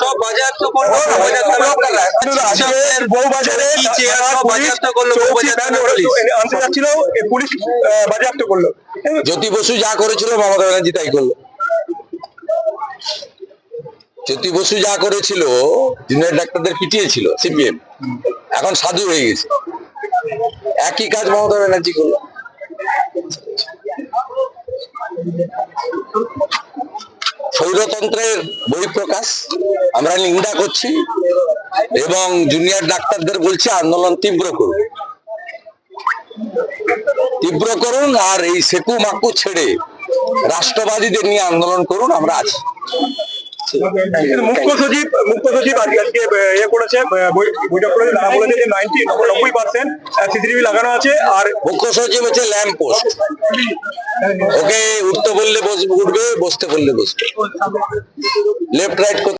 সব বাজেয়াপ্ত করল। কি চেয়ার সব বাজেয়াপ্ত করল বউবাজার ভ্যান থানার ওরা পুলিশ। আনতে যাচ্ছিল পুলিশ বাজেয়াপ্ত করল। জ্যোতি বসু যা করেছিল মমতা ব্যানার্জি তাই করল। জ্যোতি বসু যা করেছিল জুনিয়র ডাক্তারদের পিটিয়েছিল সিপিএম। এখন সাধু হয়ে গেছে। একই কাজ মমতা ব্যানার্জি করল। স্বৈরতন্ত্রের বহিঃপ্রকাশ আমরা নিন্দা করছি এবং জুনিয়র ডাক্তারদের বলছি আন্দোলন তীব্র করুন। তীব্র করুন আর এই সেকু মাকু ছেড়ে রাষ্ট্রবাদীদের নিয়ে আন্দোলন করুন, আমরা আছি। মুখ্য সচিব মুখ্য সচিব আজকে আজকে ইয়ে করেছে আহ, বৈঠক করেছে তারা বলেছে যে নাইনটি নব্বই পার্সেন্ট সিসিটিভি লাগানো আছে আর মুখ্য সচিব হচ্ছে ল্যাম্প পোস্ট। ওকে উঠতে বললে বসবে উঠবে বসতে বললে বসবে। Left right